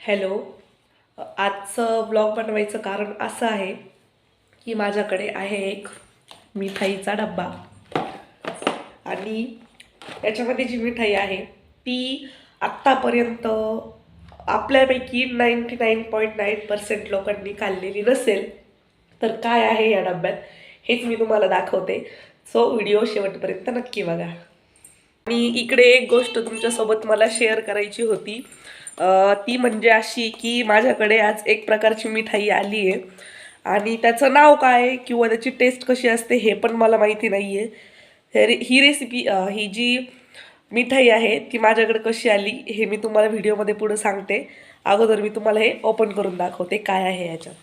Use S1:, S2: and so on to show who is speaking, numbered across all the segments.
S1: Hello. आजचं blog बनवायचं कारण असं आहे की माझ्याकडे आहे एक मिठाईचा डब्बा. आणि याच्यामध्ये जी मिठाई आहे ती आत्तापर्यंत आपल्यापैकी ninety nine point nine percent लोकांनी खाल्लेली नसेल तर काय आहे या डब्यात हेच मी तुम्हाला दाखवते. सो व्हिडिओ शेवटपर्यंत नक्की बघा. आणि इकडे एक गोष्ट तुमच्यासोबत मला शेअर करायची होती. ती म्हणजे अशी की माझ्याकडे आज एक प्रकारची मिठाई आली आहे. आणि त्याचं नाव काय आहे किंवा त्याची टेस्ट कशी असते हे पण मला माहिती नाही आहे हे रे- ही रेसिपी ही जी मिठाई आहे ती माझ्याकडे कशी आली हे मी तुम्हाला व्हिडिओमध्ये पुढे सांगते. अगोदर मी तुम्हाला हे ओपन करून दाखवते काय आहे याच्यात.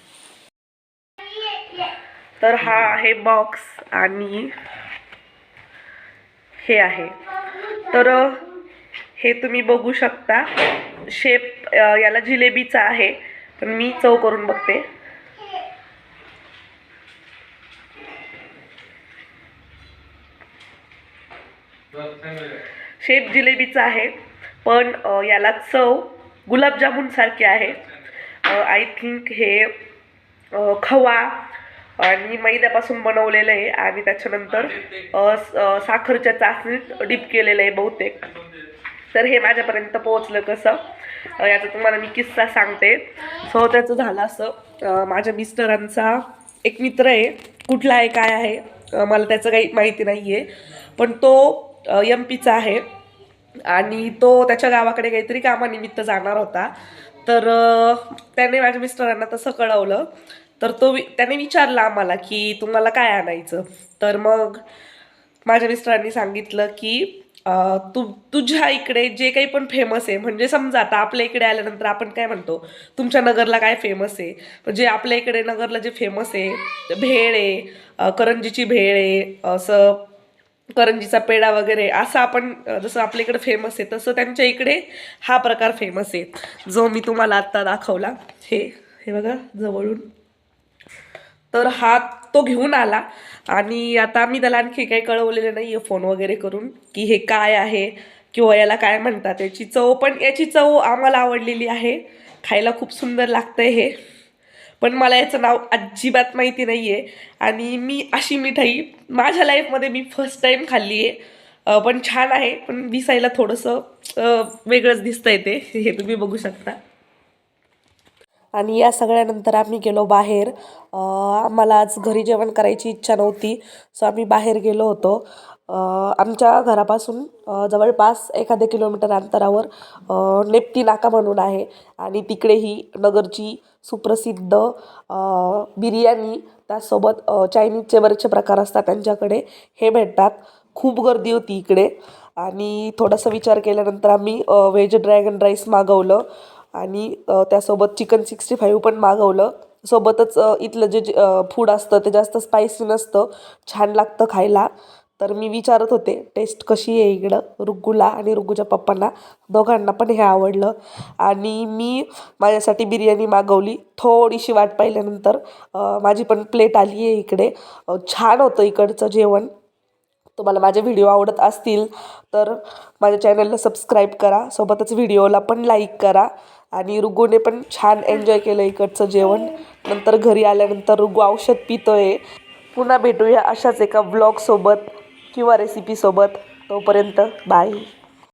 S1: तर हा आहे बॉक्स आणि हे आहे. तर हे तुम्ही बघू शकता. शेप याला जिलेबीचा आहे. पण मी चव करून बघते. शेप जिलेबीचा आहे. पण याला चव गुलाबजामुन सारखी आहे. आय थिंक हे खवा आणि मैद्यापासून बनवलेलं आहे. आणि त्याच्यानंतर साखरच्या चाचणीत डीप केलेलं आहे बहुतेक. तर हे माझ्यापर्यंत पोहोचलं कसं? याचा तुम्हाला मी किस्सा सांगते. सो त्याचं झालं असं. माझ्या मिस्टरांचा एक मित्र आहे. कुठला आहे काय आहे मला त्याचं काही माहिती नाही आहे पण तो एम पीचा आहे. आणि तो त्याच्या गावाकडे काहीतरी कामानिमित्त जाणार होता. तर त्याने माझ्या मिस्टरांना तसं कळवलं. तर तो वि त्याने विचारला आम्हाला की तुम्हाला काय आणायचं? तर मग माझ्या मिस्टरांनी सांगितलं की तू तुझ्या इकडे जे काही पण फेमस आहे म्हणजे समजा आता आपल्या इकडे आल्यानंतर आपण काय म्हणतो? तुमच्या नगरला काय फेमस आहे? म्हणजे आपल्या इकडे नगरला जे फेमस आहे भेळ आहे करंजीची भेळ आहे असं करंजीचा पेढा वगैरे असं आपण जसं आपल्या इकडे फेमस आहे तसं त्यांच्या इकडे हा प्रकार फेमस आहे. जो मी तुम्हाला आत्ता दाखवला हे हे बघा जवळून. तर हा तो घेऊन आला. आणि आता मी त्याला आणखी काही कळवलेलं नाही आहे फोन वगैरे करून की हे काय आहे किंवा याला काय म्हणतात. याची चव पण याची चव आम्हाला आवडलेली आहे. खायला खूप सुंदर लागतं हे. पण मला याचं नाव अजिबात माहिती नाही आहे आणि मी अशी मिठाई माझ्या लाईफमध्ये मी फर्स्ट टाईम खाल्ली आहे पण छान आहे. पण दिसायला थोडंसं वेगळंच वेगळंच दिसतंय ते. हे तुम्ही बघू शकता. आणि या सगळ्यानंतर आम्ही गेलो बाहेर. आम्हाला आज घरी जेवण करायची इच्छा नव्हती सो आम्ही बाहेर गेलो होतो. आमच्या घरापासून जवळपास एखाद्या किलोमीटर अंतरावर नेप्ती नाका म्हणून आहे आणि तिकडे ही नगरची सुप्रसिद्ध बिर्याणी त्यासोबत चायनीजचे बरेचसे प्रकार असतात त्यांच्याकडे हे भेटतात. खूप गर्दी होती इकडे. आणि थोडासा विचार केल्यानंतर आम्ही व्हेज ड्रॅगन राईस मागवलं. आणि त्यासोबत चिकन सिक्स्टी फाईव्ह पण मागवलं. सोबतच इथलं जे फूड असतं ते जास्त स्पायसी नसतं छान लागतं खायला. तर मी विचारत होते टेस्ट कशी आहे इकडं? रुग्गूला आणि रुग्गूच्या पप्पांना? दोघांना पण हे आवडलं. आणि मी माझ्यासाठी बिर्याणी मागवली. थोडीशी वाट पाहिल्यानंतर माझी पण प्लेट आली आहे इकडे. छान होतं इकडचं जेवण. तुम्हाला माझे व्हिडिओ आवडत असतील तर माझ्या चॅनलला सबस्क्राईब करा. सोबतच व्हिडिओला पण लाईक करा. आणि रुगूने पण छान एन्जॉय केलं इकडचं जेवण. नंतर घरी आल्यानंतर रुगू औषध पितोय. पुन्हा भेटूया अशाच एका ब्लॉगसोबत किंवा रेसिपीसोबत तोपर्यंत बाय.